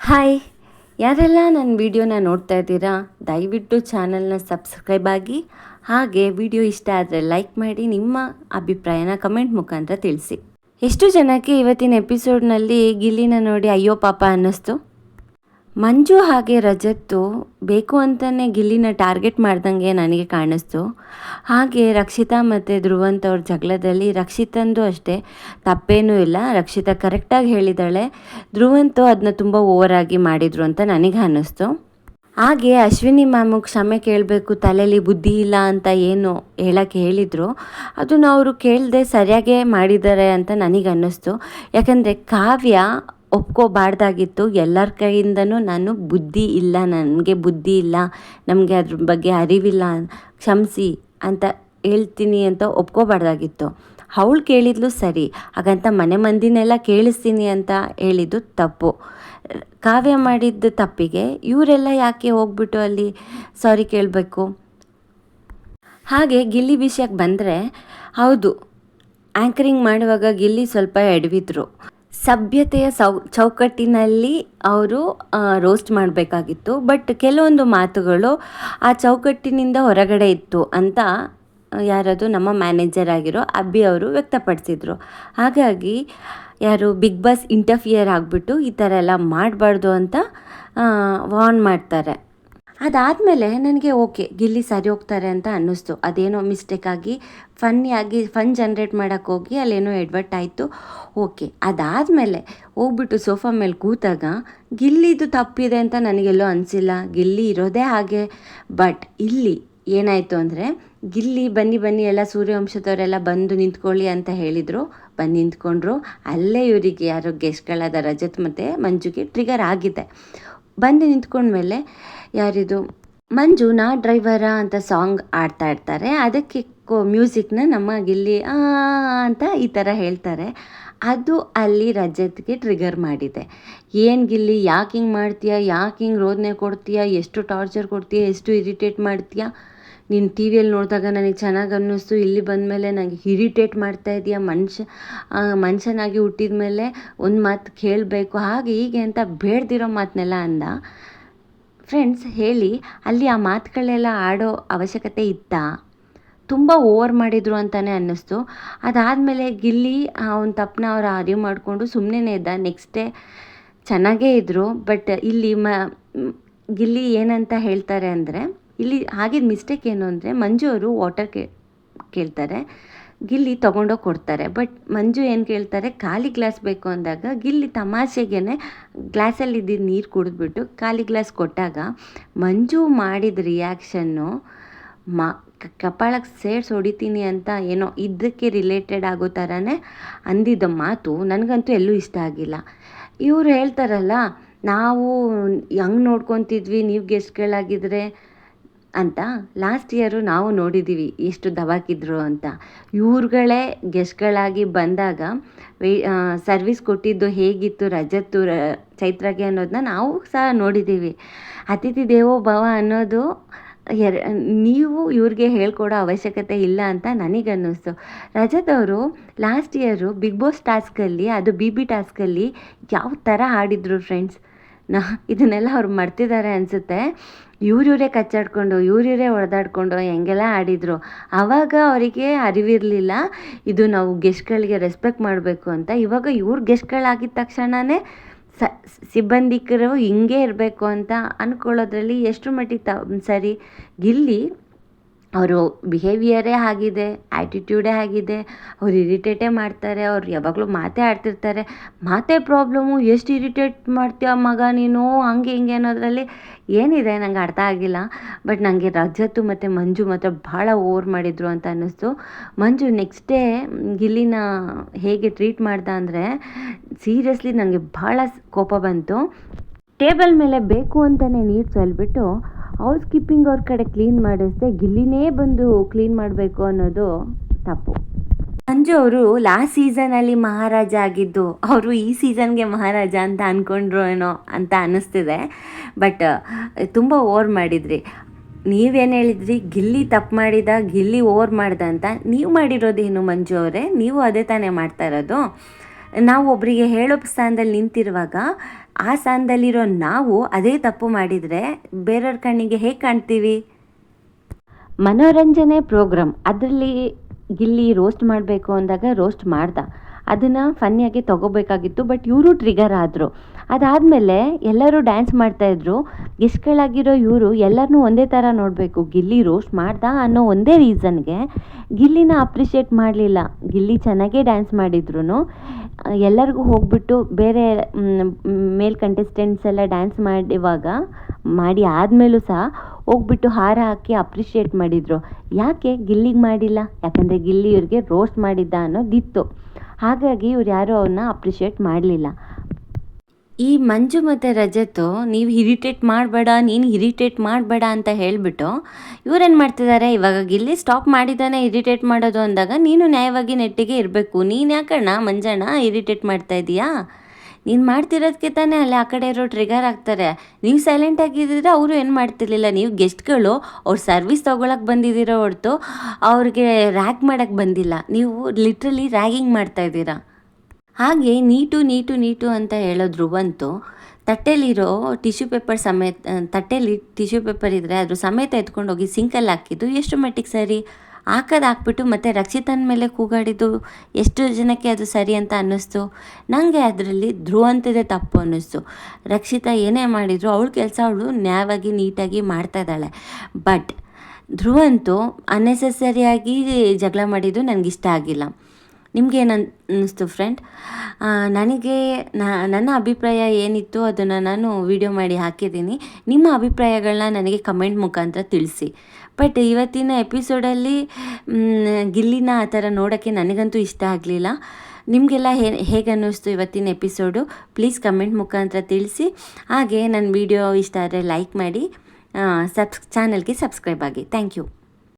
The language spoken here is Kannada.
ಹಾಯ್, ಯಾರೆಲ್ಲ ನನ್ನ ವಿಡಿಯೋನ ನೋಡ್ತಾ ಇದ್ದೀರಾ, ದಯವಿಟ್ಟು ಚಾನಲ್ನ ಸಬ್ಸ್ಕ್ರೈಬ್ ಆಗಿ, ಹಾಗೆ ವಿಡಿಯೋ ಇಷ್ಟ ಆದರೆ ಲೈಕ್ ಮಾಡಿ, ನಿಮ್ಮ ಅಭಿಪ್ರಾಯನ ಕಮೆಂಟ್ ಮುಖಾಂತರ ತಿಳಿಸಿ. ಎಷ್ಟು ಜನಕ್ಕೆ ಇವತ್ತಿನ ಎಪಿಸೋಡ್ನಲ್ಲಿ ಗಿಲ್ಲಿನ ನೋಡಿ ಅಯ್ಯೋ ಪಾಪ ಅನ್ನಿಸ್ತು? ಮಂಜು ಹಾಗೆ ರಜತ್ತು ಬೇಕು ಅಂತಲೇ ಗಿಲ್ಲಿನ ಟಾರ್ಗೆಟ್ ಮಾಡ್ದಂಗೆ ನನಗೆ ಕಾಣಿಸ್ತು. ಹಾಗೆ ರಕ್ಷಿತಾ ಮತ್ತು ಧ್ರುವಂತ ಅವ್ರ ಜಗಳದಲ್ಲಿ ರಕ್ಷಿತಂದು ಅಷ್ಟೇ ತಪ್ಪೇನೂ ಇಲ್ಲ. ರಕ್ಷಿತಾ ಕರೆಕ್ಟಾಗಿ ಹೇಳಿದಾಳೆ. ಧ್ರುವಂತು ಅದನ್ನ ತುಂಬ ಓವರಾಗಿ ಮಾಡಿದರು ಅಂತ ನನಗೆ ಅನ್ನಿಸ್ತು. ಹಾಗೆ ಅಶ್ವಿನಿ ಮ್ಯಾಮು ಕ್ಷಮೆ ಕೇಳಬೇಕು ತಲೆಯಲ್ಲಿ ಬುದ್ಧಿ ಇಲ್ಲ ಅಂತ ಏನು ಹೇಳಕ್ಕೆ ಹೇಳಿದರು. ಅದನ್ನು ಅವರು ಕೇಳದೆ ಸರಿಯಾಗೇ ಮಾಡಿದ್ದಾರೆ ಅಂತ ನನಗೆ ಅನ್ನಿಸ್ತು. ಯಾಕಂದರೆ ಕಾವ್ಯ ಒಪ್ಕೋಬಾರ್ದಾಗಿತ್ತು. ಎಲ್ಲರ ಕೈಯಿಂದನೂ ನಾನು ಬುದ್ಧಿ ಇಲ್ಲ, ನನಗೆ ಬುದ್ಧಿ ಇಲ್ಲ, ನಮಗೆ ಅದ್ರ ಬಗ್ಗೆ ಅರಿವಿಲ್ಲ, ಕ್ಷಮಿಸಿ ಅಂತ ಹೇಳ್ತೀನಿ ಅಂತ ಒಪ್ಕೋಬಾರ್ದಾಗಿತ್ತು. ಅವಳು ಕೇಳಿದ್ಲು, ಸರಿ, ಹಾಗಂತ ಮನೆ ಮಂದಿನೆಲ್ಲ ಕೇಳಿಸ್ತೀನಿ ಅಂತ ಹೇಳಿದ್ದು ತಪ್ಪು. ಕಾವ್ಯ ಮಾಡಿದ್ದ ತಪ್ಪಿಗೆ ಇವರೆಲ್ಲ ಯಾಕೆ ಹೋಗ್ಬಿಟ್ಟು ಅಲ್ಲಿ ಸಾರಿ ಕೇಳಬೇಕು? ಹಾಗೆ ಗಿಲ್ಲಿ ವಿಷಯಕ್ಕೆ ಬಂದರೆ, ಹೌದು ಆ್ಯಂಕರಿಂಗ್ ಮಾಡುವಾಗ ಗಿಲ್ಲಿ ಸ್ವಲ್ಪ ಎಡವಿದ್ರು. ಸಭ್ಯತೆಯ ಸೌ, ಚೌಕಟ್ಟಿನಲ್ಲಿ ಅವರು ರೋಸ್ಟ್ ಮಾಡಬೇಕಾಗಿತ್ತು. ಬಟ್ ಕೆಲವೊಂದು ಮಾತುಗಳು ಆ ಚೌಕಟ್ಟಿನಿಂದ ಹೊರಗಡೆ ಇತ್ತು ಅಂತ ಯಾರದು ನಮ್ಮ ಮ್ಯಾನೇಜರ್ ಆಗಿರೋ ಅಬ್ಬಿ ಅವರು ವ್ಯಕ್ತಪಡಿಸಿದರು. ಹಾಗಾಗಿ ಯಾರು ಬಿಗ್ ಬಾಸ್ ಇಂಟರ್ಫಿಯರ್ ಆಗಿಬಿಟ್ಟು ಈ ಥರ ಎಲ್ಲ ಮಾಡಬಾರ್ದು ಅಂತ ವಾರ್ನ್ ಮಾಡ್ತಾರೆ. ಅದಾದಮೇಲೆ ನನಗೆ ಓಕೆ, ಗಿಲ್ಲಿ ಸರಿ ಹೋಗ್ತಾರೆ ಅಂತ ಅನ್ನಿಸ್ತು. ಅದೇನೋ ಮಿಸ್ಟೇಕ್ ಆಗಿ ಫನ್ನಿಯಾಗಿ ಫನ್ ಜನ್ರೇಟ್ ಮಾಡೋಕ್ಕೆ ಹೋಗಿ ಅಲ್ಲೇನೋ ಎಡ್ವರ್ಟ್ ಆಯಿತು. ಓಕೆ, ಅದಾದಮೇಲೆ ಹೋಗ್ಬಿಟ್ಟು ಸೋಫಾ ಮೇಲೆ ಕೂತಾಗ, ಗಿಲ್ಲಿದು ತಪ್ಪಿದೆ ಅಂತ ನನಗೆಲ್ಲೋ ಅನಿಸಿಲ್ಲ. ಗಿಲ್ಲಿ ಇರೋದೇ ಹಾಗೆ. ಬಟ್ ಇಲ್ಲಿ ಏನಾಯಿತು ಅಂದರೆ, ಗಿಲ್ಲಿ ಬನ್ನಿ ಬನ್ನಿ ಎಲ್ಲ ಸೂರ್ಯವಂಶದವರೆಲ್ಲ ಬಂದು ನಿಂತ್ಕೊಳ್ಳಿ ಅಂತ ಹೇಳಿದರು. ಬಂದು ನಿಂತ್ಕೊಂಡ್ರು. ಅಲ್ಲೇ ಇವರಿಗೆ ಯಾರೋ ಗೆಸ್ಟ್ಗಳಾದ ರಜತ್ ಮತ್ತು ಮಂಜುಗೆ ಟ್ರಿಗರ್ ಆಗಿದೆ. ಬಂದು ನಿಂತ್ಕೊಂಡ್ಮೇಲೆ ಯಾರಿದು? ಮಂಜು, ನಾ ಡ್ರೈವರ ಅಂತ ಸಾಂಗ್ ಆಡ್ತಾ ಇರ್ತಾರೆ. ಅದಕ್ಕೆ ಮ್ಯೂಸಿಕ್ನ ನಮ್ಮ ಗಿಲ್ಲಿ ಅಂತ ಈ ಥರ ಹೇಳ್ತಾರೆ. ಅದು ಅಲ್ಲಿ ರಜತ್ಗೆ ಟ್ರಿಗರ್ ಮಾಡಿದೆ. ಏನು ಗಿಲ್ಲಿ, ಯಾಕೆ ಹಿಂಗೆ ಮಾಡ್ತೀಯಾ? ಯಾಕೆ ಹಿಂಗೆ ರೋದನೆ ಕೊಡ್ತೀಯಾ? ಎಷ್ಟು ಟಾರ್ಚರ್ ಕೊಡ್ತೀಯಾ? ಎಷ್ಟು ಇರಿಟೇಟ್ ಮಾಡ್ತೀಯಾ? ನೀನು ಟಿ ವಿಯಲ್ಲಿ ನೋಡಿದಾಗ ನನಗೆ ಚೆನ್ನಾಗಿ ಅನ್ನಿಸ್ತು. ಇಲ್ಲಿ ಬಂದಮೇಲೆ ನನಗೆ ಇರಿಟೇಟ್ ಮಾಡ್ತಾ ಇದೆಯಾ ಮನುಷ್ಯ ಮನುಷ್ಯನಾಗಿ ಹುಟ್ಟಿದ ಮೇಲೆ ಒಂದು ಮಾತು ಕೇಳಬೇಕು. ಹಾಗೆ ಹೀಗೆ ಅಂತ ಬೇಡ್ದಿರೋ ಮಾತನ್ನೆಲ್ಲ ಅಂದ. ಫ್ರೆಂಡ್ಸ್ ಹೇಳಿ, ಅಲ್ಲಿ ಆ ಮಾತುಗಳೆಲ್ಲ ಆಡೋ ಅವಶ್ಯಕತೆ ಇತ್ತ? ತುಂಬ ಓವರ್ ಮಾಡಿದರು ಅಂತಲೇ ಅನ್ನಿಸ್ತು. ಅದಾದಮೇಲೆ ಗಿಲ್ಲಿ ಅವನ ತಪ್ಪನ್ನ ಅವ್ರು ಅರಿವು ಮಾಡಿಕೊಂಡು ಸುಮ್ಮನೆ ಇದ್ದ. ನೆಕ್ಸ್ಟ್ ಡೇ ಚೆನ್ನಾಗೇ ಇದ್ದರು ಬಟ್ ಇಲ್ಲಿ ಮ, ಗಿಲ್ಲಿ ಏನಂತ ಹೇಳ್ತಾರೆ ಅಂದರೆ ಇಲ್ಲಿ ಆಗಿದ್ದ ಮಿಸ್ಟೇಕ್ ಏನು ಅಂದರೆ ಮಂಜು ಅವರು ವಾಟರ್ ಕೇ ಕೇಳ್ತಾರೆ, ಗಿಲ್ಲಿ ತೊಗೊಂಡೋಗಿ ಕೊಡ್ತಾರೆ. ಬಟ್ ಮಂಜು ಏನು ಕೇಳ್ತಾರೆ, ಖಾಲಿ ಗ್ಲಾಸ್ ಬೇಕು ಅಂದಾಗ ಗಿಲ್ಲಿ ತಮಾಷೆಗೇ ಗ್ಲಾಸಲ್ಲಿ ಇದ್ದಿದ್ದ ನೀರು ಕುಡಿದ್ಬಿಟ್ಟು ಖಾಲಿ ಗ್ಲಾಸ್ ಕೊಟ್ಟಾಗ ಮಂಜು ಮಾಡಿದ ರಿಯಾಕ್ಷನ್ನು ಮಾ ಕಪಾಳಕ್ಕೆ ಸೇರ್ಸಿ ಹೊಡಿತೀನಿ ಅಂತ ಏನೋ ಇದಕ್ಕೆ ರಿಲೇಟೆಡ್ ಆಗೋ ಥರನೇ ಅಂದಿದ್ದ ಮಾತು ನನಗಂತೂ ಎಲ್ಲೂ ಇಷ್ಟ ಆಗಿಲ್ಲ. ಇವರು ಹೇಳ್ತಾರಲ್ಲ, ನಾವು ಹೆಂಗೆ ನೋಡ್ಕೊತಿದ್ವಿ, ನೀವು ಗೆಸ್ಟ್ಗಳಾಗಿದ್ದರೆ ಅಂತ ಲಾಸ್ಟ್ ಇಯರು ನಾವು ನೋಡಿದ್ದೀವಿ ಎಷ್ಟು ದವಾಕಿದ್ರು ಅಂತ. ಇವ್ರುಗಳೇ ಗೆಸ್ಟ್ಗಳಾಗಿ ಬಂದಾಗ ಸರ್ವಿಸ್ ಕೊಟ್ಟಿದ್ದು ಹೇಗಿತ್ತು, ರಜತ್ತು ಚೈತ್ರಾಗೆ ಅನ್ನೋದನ್ನ ನಾವು ಸಹ ನೋಡಿದ್ದೀವಿ ಅತಿಥಿ ದೇವೋ ಭವ ಅನ್ನೋದು ಎರ, ನೀವು ಇವ್ರಿಗೆ ಹೇಳ್ಕೊಡೋ ಅವಶ್ಯಕತೆ ಇಲ್ಲ ಅಂತ ನನಗನ್ನಿಸ್ತು. ರಜತ್ ಅವರು ಲಾಸ್ಟ್ ಇಯರು ಬಿಗ್ ಬಾಸ್ ಟಾಸ್ಕಲ್ಲಿ ಅದು ಬಿ ಬಿ ಟಾಸ್ಕಲ್ಲಿ ಯಾವ ಥರ ಆಡಿದ್ರು ಫ್ರೆಂಡ್ಸ್ ನಾ, ಇದನ್ನೆಲ್ಲ ಅವ್ರು ಮರ್ತಿದ್ದಾರೆ ಅನಿಸುತ್ತೆ. ಇವ್ರಿವರೇ ಕಚ್ಚಾಡ್ಕೊಂಡು, ಇವ್ರಿವರೇ ಹೊಡೆದಾಡ್ಕೊಂಡು ಹೆಂಗೆಲ್ಲ ಆಡಿದರು. ಆವಾಗ ಅವರಿಗೆ ಅರಿವಿರಲಿಲ್ಲ. ಇದು ನಾವು ಗೆಸ್ಟ್ಗಳಿಗೆ ರೆಸ್ಪೆಕ್ಟ್ ಮಾಡಬೇಕು ಅಂತ. ಇವಾಗ ಇವ್ರು ಗೆಸ್ಟ್ಗಳಾಗಿದ್ದ ತಕ್ಷಣವೇ ಸ, ಸಿಬ್ಬಂದಿಕರು ಹಿಂಗೆ ಇರಬೇಕು ಅಂತ ಅಂದ್ಕೊಳ್ಳೋದ್ರಲ್ಲಿ ಎಷ್ಟು ಮಟ್ಟಿಗೆ ತ ಸರಿ, ಗಿಲ್ಲಿ ಅವರು ಬಿಹೇವಿಯರೇ ಆಗಿದೆ ಆ್ಯಟಿಟ್ಯೂಡೇ ಆಗಿದೆ ಅವ್ರು ಇರಿಟೇಟೇ ಮಾಡ್ತಾರೆ, ಅವ್ರು ಯಾವಾಗಲೂ ಮಾತೇ ಆಡ್ತಿರ್ತಾರೆ. ಮಾತೇ ಪ್ರಾಬ್ಲಮ್ಮು ಎಷ್ಟು ಇರಿಟೇಟ್ ಮಾಡ್ತೀಯ ಮಗ ನೀನು? ಹಂಗೆ ಹಿಂಗೆ ಅನ್ನೋದರಲ್ಲಿ ಏನಿದೆ, ನಂಗೆ ಅರ್ಥ ಆಗಿಲ್ಲ. ಬಟ್ ನನಗೆ ರಜತ್ತು ಮತ್ತು ಮಂಜು ಮಾತ್ರ ಭಾಳ ಓವರ್ ಮಾಡಿದರು ಅಂತ ಅನ್ನಿಸ್ತು. ಮಂಜು ನೆಕ್ಸ್ಟ್ ಡೇ ಗಿಲ್ಲಿನ ಹೇಗೆ ಟ್ರೀಟ್ ಮಾಡ್ದ ಅಂದರೆ ಸೀರಿಯಸ್ಲಿ ನನಗೆ ಭಾಳ ಕೋಪ ಬಂತು. ಟೇಬಲ್ ಮೇಲೆ ಬೇಕು ಅಂತಲೇ ನೀರು ಚೆಲ್ಬಿಟ್ಟು ಹೌಸ್ ಕೀಪಿಂಗ್ ಅವ್ರ ಕಡೆ ಕ್ಲೀನ್ ಮಾಡಿಸ್ದೆ ಗಿಲ್ಲಿನೇ ಬಂದು ಕ್ಲೀನ್ ಮಾಡಬೇಕು ಅನ್ನೋದು ತಪ್ಪು. ಮಂಜು ಅವರು ಲಾಸ್ಟ್ ಸೀಸನಲ್ಲಿ ಮಹಾರಾಜ ಆಗಿದ್ದು, ಅವರು ಈ ಸೀಸನ್ಗೆ ಮಹಾರಾಜ ಅಂತ ಅನ್ಕೊಂಡ್ರು ಏನೋ ಅಂತ ಅನ್ನಿಸ್ತಿದೆ ಬಟ್ ತುಂಬ ಓವರ್ ಮಾಡಿದ್ರಿ. ನೀವೇನು ಹೇಳಿದ್ರಿ? ಗಿಲ್ಲಿ ತಪ್ಪು ಮಾಡಿದ, ಗಿಲ್ಲಿ ಓವರ್ ಮಾಡ್ದ ಅಂತ. ನೀವು ಮಾಡಿರೋದೇನು ಮಂಜು ಅವರೇ? ನೀವು ಅದೇ ತಾನೇ ಮಾಡ್ತಾ ಇರೋದು. ನಾವು ಒಬ್ಬರಿಗೆ ಹೇಳೋ ಸ್ಥಾನದಲ್ಲಿ ನಿಂತಿರುವಾಗ ಆ ಸ್ಥಾನದಲ್ಲಿರೋ ನಾವು ಅದೇ ತಪ್ಪು ಮಾಡಿದರೆ ಬೇರೆಯವ್ರ ಕಣ್ಣಿಗೆ ಹೇಗೆ ಕಾಣ್ತೀವಿ? ಮನೋರಂಜನೆ ಪ್ರೋಗ್ರಾಮ್ ಅದರಲ್ಲಿ ಗಿಲ್ಲಿ ರೋಸ್ಟ್ ಮಾಡಬೇಕು ಅಂದಾಗ ರೋಸ್ಟ್ ಮಾಡ್ದ. ಅದನ್ನು ಫನ್ನಿಯಾಗಿ ತೊಗೋಬೇಕಾಗಿತ್ತು ಬಟ್ ಇವರು ಟ್ರಿಗರ್ ಆದರು. ಅದಾದಮೇಲೆ ಎಲ್ಲರೂ ಡ್ಯಾನ್ಸ್ ಮಾಡ್ತಾಯಿದ್ರು ಗೆಸ್ಟ್ಗಳಾಗಿರೋ ಇವರು ಎಲ್ಲರನ್ನೂ ಒಂದೇ ಥರ ನೋಡಬೇಕು, ಗಿಲ್ಲಿ ರೋಸ್ಟ್ ಮಾಡ್ದ ಅನ್ನೋ ಒಂದೇ ರೀಸನ್ಗೆ ಗಿಲ್ಲಿನ ಅಪ್ರಿಷಿಯೇಟ್ ಮಾಡಲಿಲ್ಲ. ಗಿಲ್ಲಿ ಚೆನ್ನಾಗೇ ಡ್ಯಾನ್ಸ್ ಮಾಡಿದ್ರು ಎಲ್ಲರಿಗೂ ಹೋಗ್ಬಿಟ್ಟು ಬೇರೆ ಮೇಲ್ ಕಂಟೆಸ್ಟೆಂಟ್ಸ್ ಎಲ್ಲ ಡ್ಯಾನ್ಸ್ ಮಾಡಿವಾಗ, ಮಾಡಿ ಆದಮೇಲೂ ಸಹ ಹೋಗ್ಬಿಟ್ಟು ಹಾರ ಹಾಕಿ ಅಪ್ರಿಷಿಯೇಟ್ ಮಾಡಿದರು. ಯಾಕೆ? ಗಿಲ್ಲಿಗೆ ಮಾಡಿಲ್ಲ. ಯಾಕಂದರೆ ಗಿಲ್ಲಿ ಇವ್ರಿಗೆ ರೋಸ್ಟ್ ಮಾಡಿದ್ದ ಅನ್ನೋದಿತ್ತು. ಹಾಗಾಗಿ ಇವ್ರು ಯಾರೂ ಅವನ್ನ ಅಪ್ರಿಷಿಯೇಟ್ ಮಾಡಲಿಲ್ಲ. ಈ ಮಂಜು ಮತ್ತು ರಜತು ನೀವು ಹಿರಿಟೇಟ್ ಮಾಡಬೇಡ, ನೀನು ಇರಿಟೇಟ್ ಮಾಡಬೇಡ ಅಂತ ಹೇಳಿಬಿಟ್ಟು ಇವ್ರೇನು ಮಾಡ್ತಿದ್ದಾರೆ ಇವಾಗ ಗಿಲ್ಲಿ ಸ್ಟಾಪ್ ಮಾಡಿದ್ದಾನೆ ಇರಿಟೇಟ್ ಮಾಡೋದು ಅಂದಾಗ ನೀನು ನ್ಯಾಯವಾಗಿ ನೆಟ್ಟಿಗೆ ಇರಬೇಕು. ನೀನು ಯಾಕಣ್ಣ ಮಂಜಣ್ಣ ಇರಿಟೇಟ್ ಮಾಡ್ತಾ ಇದೀಯಾ? ನೀನು ಮಾಡ್ತಿರೋದಕ್ಕೆ ತಾನೇ ಅಲ್ಲಿ ಆ ಕಡೆ ಇರೋ ಟ್ರಿಗರ್ ಆಗ್ತಾರೆ. ನೀವು ಸೈಲೆಂಟ್ ಆಗಿದ್ದರೆ, ಅವರು ಏನು ಮಾಡ್ತಿರ್ಲಿಲ್ಲ? ನೀವು ಗೆಸ್ಟ್ಗಳು, ಅವ್ರ ಸರ್ವಿಸ್ ತೊಗೊಳಕ್ಕೆ ಬಂದಿದ್ದೀರೋ ಹೊರತು ಅವ್ರಿಗೆ ರ್ಯಾಗ್ ಮಾಡೋಕ್ಕೆ ಬಂದಿಲ್ಲ. ನೀವು ಲಿಟ್ರಲಿ ರ್ಯಾಗಿಂಗ್ ಮಾಡ್ತಾ ಇದ್ದೀರಾ. ಹಾಗೆ ನೀಟು ನೀಟು ನೀಟು ಅಂತ ಹೇಳೋದ್ರು ಬಂತು. ತಟ್ಟೆಲಿರೋ ಟಿಶ್ಯೂ ಪೇಪರ್ ಸಮೇತ ತಟ್ಟೆಲಿ ಟಿಶ್ಯೂ ಪೇಪರ್ ಇದ್ದರೆ ಅದ್ರ ಸಮೇತ ಎತ್ಕೊಂಡೋಗಿ ಸಿಂಕಲ್ಲಿ ಹಾಕಿದ್ದು, ಎಷ್ಟು ಮಟ್ಟಿಗೆ ಸರಿ? ಹಾಕೋದು ಹಾಕ್ಬಿಟ್ಟು ಮತ್ತು ರಕ್ಷಿತನ ಮೇಲೆ ಕೂಗಾಡಿದ್ದು, ಎಷ್ಟು ಜನಕ್ಕೆ ಅದು ಸರಿ ಅಂತ ಅನ್ನಿಸ್ತು? ನನಗೆ ಅದರಲ್ಲಿ ಧ್ರುವಂತದೇ ತಪ್ಪು ಅನ್ನಿಸ್ತು. ರಕ್ಷಿತಾ ಏನೇ ಮಾಡಿದ್ರು, ಅವಳ ಕೆಲಸ ಅವಳು ನ್ಯಾಯವಾಗಿ, ನೀಟಾಗಿ ಮಾಡ್ತಾ ಇದ್ದಾಳೆ. ಬಟ್ ಧ್ರುವಂತು ಅನ್ನೆಸೆಸರಿಯಾಗಿ ಜಗಳ ಮಾಡಿದ್ದು ನನಗಿಷ್ಟ ಆಗಿಲ್ಲ. ನಿಮ್ಗೆ ಏನು ಅನ್ನಿಸ್ತು ಫ್ರೆಂಡ್ ನನಗೆ ನನ್ನ ಅಭಿಪ್ರಾಯ ಏನಿತ್ತು ಅದನ್ನು ನಾನು ವಿಡಿಯೋ ಮಾಡಿ ಹಾಕಿದ್ದೀನಿ. ನಿಮ್ಮ ಅಭಿಪ್ರಾಯಗಳನ್ನ ನನಗೆ ಕಮೆಂಟ್ ಮುಖಾಂತರ ತಿಳಿಸಿ. ಬಟ್ ಇವತ್ತಿನ ಎಪಿಸೋಡಲ್ಲಿ ಗಿಲ್ಲಿನ ಆ ಥರ ನೋಡೋಕ್ಕೆ ನನಗಂತೂ ಇಷ್ಟ ಆಗಲಿಲ್ಲ. ನಿಮಗೆಲ್ಲ ಹೇ, ಹೇಗೆ ಅನ್ನಿಸ್ತು ಇವತ್ತಿನ ಎಪಿಸೋಡು ಪ್ಲೀಸ್ ಕಮೆಂಟ್ ಮುಖಾಂತರ ತಿಳಿಸಿ. ಹಾಗೆ ನನ್ನ ವಿಡಿಯೋ ಇಷ್ಟ ಆದರೆ ಲೈಕ್ ಮಾಡಿ. ಸಬ್ಸ್ ಚಾನಲ್ಗೆ ಸಬ್ಸ್ಕ್ರೈಬ್ ಆಗಿ. Thank you